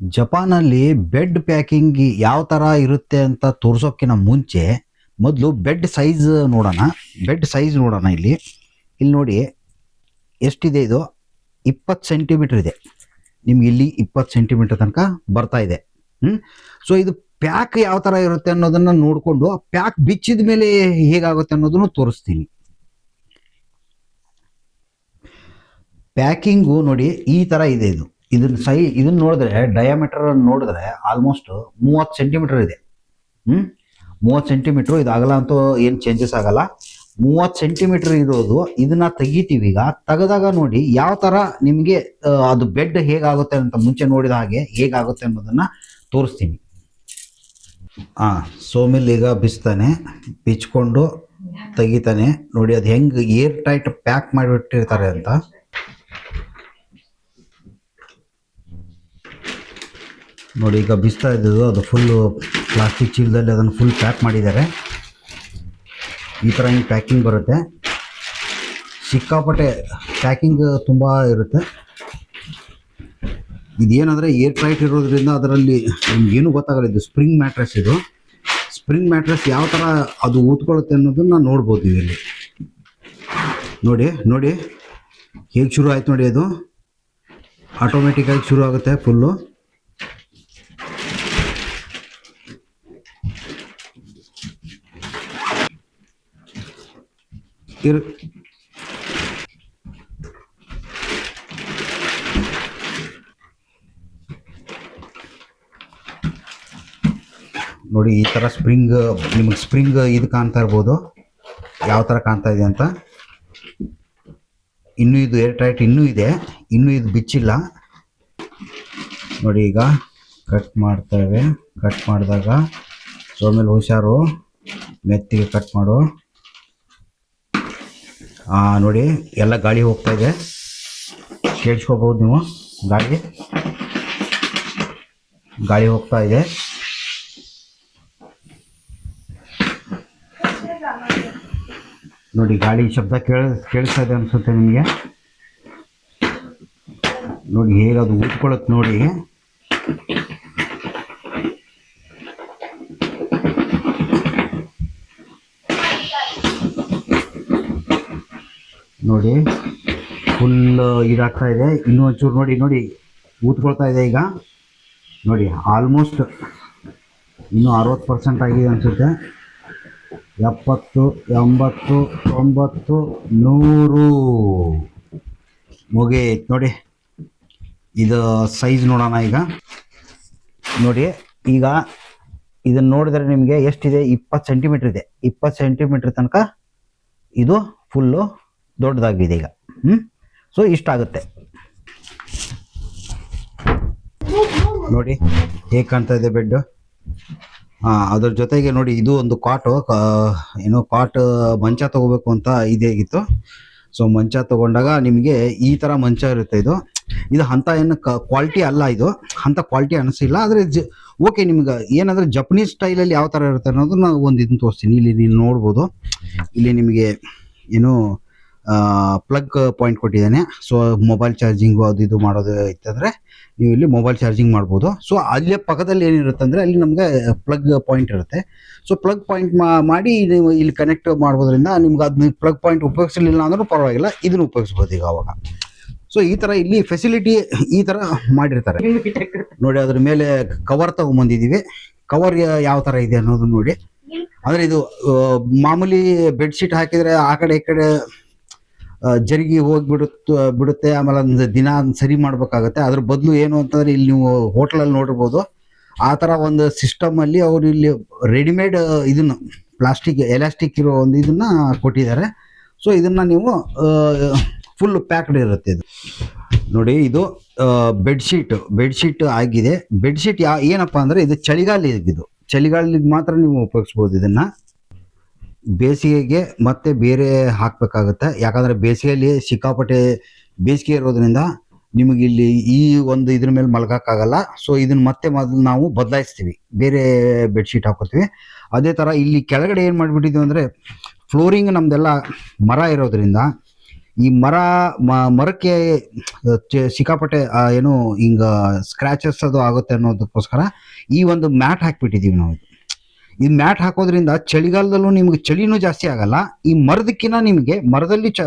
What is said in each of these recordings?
ಜಪಾನಲ್ಲಿ bed packing ಯಾವ ಥರ ಇರುತ್ತೆ ಅಂತ ತೋರ್ಸೋಕ್ಕಿಂತ ಮುಂಚೆ ಮೊದಲು ಬೆಡ್ ಸೈಜ್ ನೋಡೋಣ. ಬೆಡ್ ಸೈಜ್ ನೋಡೋಣ ಇಲ್ಲಿ. ಇಲ್ಲಿ ನೋಡಿ ಎಷ್ಟಿದೆ ಇದು? ಇಪ್ಪತ್ತು ಸೆಂಟಿಮೀಟ್ರ್ ಇದೆ. ನಿಮ್ಗೆ ಇಲ್ಲಿ ಇಪ್ಪತ್ತು ಸೆಂಟಿಮೀಟ್ರ್ ತನಕ ಬರ್ತಾ ಇದೆ. ಹ್ಞೂ ಸೊ ಇದು ಪ್ಯಾಕ್ ಯಾವ ಥರ ಇರುತ್ತೆ ಅನ್ನೋದನ್ನು ನೋಡಿಕೊಂಡು ಪ್ಯಾಕ್ ಬಿಚ್ಚಿದ ಮೇಲೆ ಹೇಗಾಗುತ್ತೆ ಅನ್ನೋದನ್ನು ತೋರಿಸ್ತೀನಿ. ಪ್ಯಾಕಿಂಗು ನೋಡಿ ಈ ಥರ ಇದೆ ಇದು. ಇದನ್ನ ಸೈ ಇದನ್ನ ನೋಡಿದ್ರೆ ಡಯಾಮೀಟರ್ ನೋಡಿದ್ರೆ ಆಲ್ಮೋಸ್ಟ್ ಮೂವತ್ತು ಸೆಂಟಿಮೀಟರ್ ಇದೆ. ಹ್ಞೂ ಮೂವತ್ತು ಸೆಂಟಿಮೀಟ್ರು ಇದು ಅಂತೂ ಏನು ಚೇಂಜಸ್ ಆಗಲ್ಲ. ಮೂವತ್ತು ಸೆಂಟಿಮೀಟರ್ ಇರೋದು ಇದನ್ನ ತೆಗಿತೀವಿ ಈಗ. ತೆಗೆದಾಗ ನೋಡಿ ಯಾವ ಥರ ನಿಮಗೆ ಅದು ಬೆಡ್ ಹೇಗಾಗುತ್ತೆ ಅಂತ ಮುಂಚೆ ನೋಡಿದ ಹಾಗೆ ಹೇಗಾಗುತ್ತೆ ಅನ್ನೋದನ್ನು ತೋರಿಸ್ತೀನಿ. ಹಾಂ ಸೋಮಿಲ್ ಈಗ ಬಿಸ್ತಾನೆ, ಬಿಚ್ಕೊಂಡು ತೆಗಿತಾನೆ. ನೋಡಿ ಅದು ಹೆಂಗೆ ಏರ್ ಟೈಟ್ ಪ್ಯಾಕ್ ಮಾಡಿಬಿಟ್ಟಿರ್ತಾರೆ ಅಂತ. ನೋಡಿ, ಈಗ ಬಿಸ್ತಾ ಇದ್ದದ್ದು, ಅದು ಫುಲ್ಲು ಪ್ಲಾಸ್ಟಿಕ್ ಚೀಲದಲ್ಲಿ ಅದನ್ನು ಫುಲ್ ಪ್ಯಾಕ್ ಮಾಡಿದ್ದಾರೆ. ಈ ಥರ ಹಿಂಗೆ ಪ್ಯಾಕಿಂಗ್ ಬರುತ್ತೆ. ಸಿಕ್ಕಾಪಟ್ಟೆ ಪ್ಯಾಕಿಂಗ್ ತುಂಬ ಇರುತ್ತೆ. ಇದೇನಂದರೆ ಏರ್ ಟೈಟ್ ಇರೋದ್ರಿಂದ ಅದರಲ್ಲಿ ನಿಮ್ಗೇನು ಗೊತ್ತಾಗಲ್ಲ, ಇದು ಸ್ಪ್ರಿಂಗ್ ಮ್ಯಾಟ್ರೆಸ್ ಇದು. ಸ್ಪ್ರಿಂಗ್ ಮ್ಯಾಟ್ರೆಸ್ ಯಾವ ಥರ ಅದು ಊದ್ಕೊಳ್ಳುತ್ತೆ ಅನ್ನೋದನ್ನು ನೋಡ್ಬೋದು ಇಲ್ಲಿ ನೋಡಿ ನೋಡಿ, ಹೇಗೆ ಶುರು ಆಯ್ತು ನೋಡಿ ಅದು. ಆಟೋಮೆಟಿಕ್ಕಾಗಿ ಶುರು ಆಗುತ್ತೆ ಫುಲ್ಲು ಇರ್ ನೋಡಿ, ಈ ಥರ ಸ್ಪ್ರಿಂಗ್ ನಿಮಗೆ ಸ್ಪ್ರಿಂಗ್ ಇದು ಕಾಣ್ತಾ ಇರ್ಬೋದು. ಯಾವ ಥರ ಕಾಣ್ತಾ ಇದೆ ಅಂತ? ಇನ್ನೂ ಇದು ಏರ್ ಟೈಟ್ ಇನ್ನೂ ಇದೆ. ಇನ್ನೂ ಇದು ಬಿಚ್ಚಿಲ್ಲ. ನೋಡಿ, ಈಗ ಕಟ್ ಮಾಡ್ತೇವೆ ಕಟ್ ಮಾಡಿದಾಗ ಸೊ ಆಮೇಲೆ ಹುಷಾರು. ಮೆತ್ತಿಗೆ ಕಟ್ ಮಾಡು. ನೋಡಿ, ಎಲ್ಲ ಗಾಳಿ ಹೋಗ್ತಾ ಇದೆ. ಕೇಳಿಸ್ಕೋಬೋದು ನೀವು? ಗಾಳಿ ಗಾಳಿ ಹೋಗ್ತಾ ಇದೆ. ನೋಡಿ, ಗಾಳಿ ಶಬ್ದ ಕೇಳ, ಕೇಳಿಸ್ತಾ ಇದೆ ಅನಿಸುತ್ತೆ ನಿಮಗೆ? ನೋಡಿ, ಹೇಗೆ ಅದು ಊದ್ಕೊಳ್ಳುತ್ತೆ ನೋಡಿ. ನೋಡಿ ಫುಲ್ ಇದಾಗ್ತಾ ಇದೆ. ಇನ್ನೂ ಒಂಚೂರು ನೋಡಿ ನೋಡಿ, ಊದ್ಕೊಳ್ತಾ ಇದೆ ಈಗ. ನೋಡಿ ಆಲ್ಮೋಸ್ಟ್ ಇನ್ನೂ ಅರವತ್ತು ಪರ್ಸೆಂಟ್ ಆಗಿದೆ ಅನಿಸುತ್ತೆ. ಎಪ್ಪತ್ತು, ಎಂಬತ್ತು, ತೊಂಬತ್ತು, ನೂರು. ಮುಗೀತು ನೋಡಿ, ಇದು ಸೈಜ್ ನೋಡೋಣ ಈಗ. ನೋಡಿ, ಈಗ ಇದನ್ನು ನೋಡಿದ್ರೆ ನಿಮಗೆ ಎಷ್ಟಿದೆ? ಇಪ್ಪತ್ತು ಸೆಂಟಿಮೀಟ್ರ್ ಇದೆ. ಇಪ್ಪತ್ತು ಸೆಂಟಿಮೀಟ್ರ್ ತನಕ ಇದು ಫುಲ್ಲು ದೊಡ್ಡದಾಗಿದೆ ಈಗ. ಹ್ಞೂ ಸೊ ಇಷ್ಟಾಗುತ್ತೆ ನೋಡಿ, ಹೇಗೆ ಕಾಣ್ತಾ ಇದೆ ಬೆಡ್ ಹಾಂ, ಅದ್ರ ಜೊತೆಗೆ ನೋಡಿ, ಇದು ಒಂದು ಕಾಟು ಏನೋ ಕಾಟ್ ಮಂಚ ತಗೋಬೇಕು ಅಂತ ಇದೇಗಿತ್ತು ಸೊ ಮಂಚ ತಗೊಂಡಾಗ ನಿಮಗೆ ಈ ಥರ ಮಂಚ ಇರುತ್ತೆ ಇದು. ಇದು ಅಂಥ ಏನು ಕ್ವಾಲಿಟಿ ಅಲ್ಲ ಇದು. ಅಂಥ ಕ್ವಾಲಿಟಿ ಅನಿಸಿಲ್ಲ, ಆದರೆ ಜ ಓಕೆ ನಿಮ್ಗೆ ಏನಂದ್ರೆ ಜಪನೀಸ್ ಸ್ಟೈಲಲ್ಲಿ ಯಾವ ಥರ ಇರುತ್ತೆ ಅನ್ನೋದನ್ನ ಒಂದು ಇದನ್ನು ತೋರಿಸ್ತೀನಿ. ಇಲ್ಲಿ ನೀವು ನೋಡ್ಬೋದು. ಇಲ್ಲಿ ನಿಮಗೆ ಏನು ಪ್ಲಗ್ ಪಾಯಿಂಟ್ ಕೊಟ್ಟಿದ್ದಾನೆ. ಸೊ ಮೊಬೈಲ್ ಚಾರ್ಜಿಂಗು ಅದು ಇದು ಮಾಡೋದು ಇತ್ತಂದರೆ ನೀವು ಇಲ್ಲಿ ಮೊಬೈಲ್ ಚಾರ್ಜಿಂಗ್ ಮಾಡ್ಬೋದು. ಸೊ ಅಲ್ಲೇ ಪಕ್ಕದಲ್ಲಿ ಏನಿರುತ್ತೆ ಅಂದರೆ ಅಲ್ಲಿ ನಮಗೆ ಪ್ಲಗ್ ಪಾಯಿಂಟ್ ಇರುತ್ತೆ. ಸೊ ಪ್ಲಗ್ ಪಾಯಿಂಟ್ ಮಾಡಿ ನೀವು ಇಲ್ಲಿ ಕನೆಕ್ಟ್ ಮಾಡೋದ್ರಿಂದ ನಿಮ್ಗೆ ಅದನ್ನ ಪ್ಲಗ್ ಪಾಯಿಂಟ್ ಉಪಯೋಗಿಸಲಿಲ್ಲ ಅಂದರೂ ಪರವಾಗಿಲ್ಲ, ಇದನ್ನು ಉಪಯೋಗಿಸ್ಬೋದು ಈಗ ಅವಾಗ. ಸೊ ಈ ಥರ ಇಲ್ಲಿ ಫೆಸಿಲಿಟಿ ಈ ಥರ ಮಾಡಿರ್ತಾರೆ. ನೋಡಿ, ಅದ್ರ ಮೇಲೆ ಕವರ್ ತಗೊಂಬಂದಿದ್ದೀವಿ. ಕವರ್ ಯಾವ ಥರ ಇದೆ ಅನ್ನೋದು ನೋಡಿ. ಅಂದರೆ ಇದು ಮಾಮೂಲಿ ಬೆಡ್ಶೀಟ್ ಹಾಕಿದರೆ ಆ ಕಡೆ ಈ ಕಡೆ ಜರುಗಿ ಹೋಗ್ಬಿಡುತ್ತ ಬಿಡುತ್ತೆ. ಆಮೇಲೆ ಒಂದು ದಿನ ಸರಿ ಮಾಡ್ಬೇಕಾಗತ್ತೆ. ಅದ್ರ ಬದಲು ಏನು ಅಂತಂದ್ರೆ ಇಲ್ಲಿ ನೀವು ಹೋಟ್ಲಲ್ಲಿ ನೋಡಿರ್ಬೋದು. ಆ ಥರ ಒಂದು ಸಿಸ್ಟಮಲ್ಲಿ ಅವರು ಇಲ್ಲಿ ರೆಡಿಮೇಡ್ ಇದನ್ನ ಪ್ಲಾಸ್ಟಿಕ್ ಎಲಾಸ್ಟಿಕ್ ಇರೋ ಒಂದು ಇದನ್ನ ಕೊಟ್ಟಿದ್ದಾರೆ. ಸೊ ಇದನ್ನ ನೀವು ಫುಲ್ ಪ್ಯಾಕ್ಡ್ ಇರುತ್ತೆ ಇದು. ನೋಡಿ, ಇದು ಬೆಡ್ಶೀಟ್ ಬೆಡ್ಶೀಟ್ ಆಗಿದೆ. ಬೆಡ್ಶೀಟ್ ಯಾ, ಏನಪ್ಪ ಅಂದರೆ ಇದು ಚಳಿಗಾಲ ಇದು. ಚಳಿಗಾಲಕ್ಕೆ ಮಾತ್ರ ನೀವು ಉಪಯೋಗಿಸ್ಬೋದು ಇದನ್ನ. ಬೇಸಿಗೆಗೆ ಮತ್ತೆ ಬೇರೆ ಹಾಕಬೇಕಾಗುತ್ತೆ. ಯಾಕಂದರೆ ಬೇಸಿಗೆಯಲ್ಲಿ ಸಿಕ್ಕಾಪಟ್ಟೆ ಬೇಸಿಗೆ ಇರೋದ್ರಿಂದ ನಿಮಗೆ ಇಲ್ಲಿ ಈ ಒಂದು ಇದ್ರ ಮೇಲೆ ಮಲಗಕ್ಕಾಗಲ್ಲ. ಸೊ ಇದನ್ನ ಮತ್ತೆ ಮೊದಲು ನಾವು ಬದಲಾಯಿಸ್ತೀವಿ. ಬೇರೆ ಬೆಡ್ಶೀಟ್ ಹಾಕೋತೀವಿ. ಅದೇ ಥರ ಇಲ್ಲಿ ಕೆಳಗಡೆ ಏನು ಮಾಡಿಬಿಟ್ಟಿದ್ದೀವಿ ಅಂದರೆ ಫ್ಲೋರಿಂಗ್ ನಮ್ದೆಲ್ಲ ಮರ ಇರೋದ್ರಿಂದ ಈ ಮರ ಮರಕ್ಕೆ ಸಿಕ್ಕಾಪಟ್ಟೆ ಏನು ಹಿಂಗ ಸ್ಕ್ರ್ಯಾಚಸ್ ಅದು ಆಗುತ್ತೆ ಅನ್ನೋದಕ್ಕೋಸ್ಕರ ಈ ಒಂದು ಮ್ಯಾಟ್ ಹಾಕಿಬಿಟ್ಟಿದ್ದೀವಿ ನಾವು. ಈ ಮ್ಯಾಟ್ ಹಾಕೋದ್ರಿಂದ ಚಳಿಗಾಲದಲ್ಲೂ ನಿಮ್ಗೆ ಚಳಿನೂ ಜಾಸ್ತಿ ಆಗಲ್ಲ. ಈ ಮರದಕ್ಕಿಂತ ನಿಮಗೆ ಮರದಲ್ಲಿ ಚ,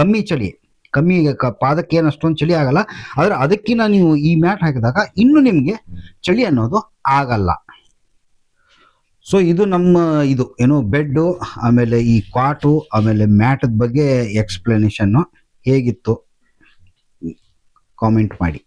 ಕಮ್ಮಿ ಚಳಿ, ಕಮ್ಮಿ ಪಾದಕ್ಕೆ ಏನು ಅಷ್ಟೊಂದು ಚಳಿ ಆಗಲ್ಲ. ಆದ್ರೆ ಅದಕ್ಕಿಂತ ನೀವು ಈ ಮ್ಯಾಟ್ ಹಾಕಿದಾಗ ಇನ್ನು ನಿಮಗೆ ಚಳಿ ಅನ್ನೋದು ಆಗಲ್ಲ. ಸೊ ಇದು ನಮ್ಮ ಇದು, ಏನು ಬೆಡ್ಡು, ಆಮೇಲೆ ಈ ಕ್ವಾಟು, ಆಮೇಲೆ ಮ್ಯಾಟದ ಬಗ್ಗೆ ಎಕ್ಸ್ಪ್ಲನೇಷನ್ನು ಹೇಗಿತ್ತು? ಕಾಮೆಂಟ್ ಮಾಡಿ.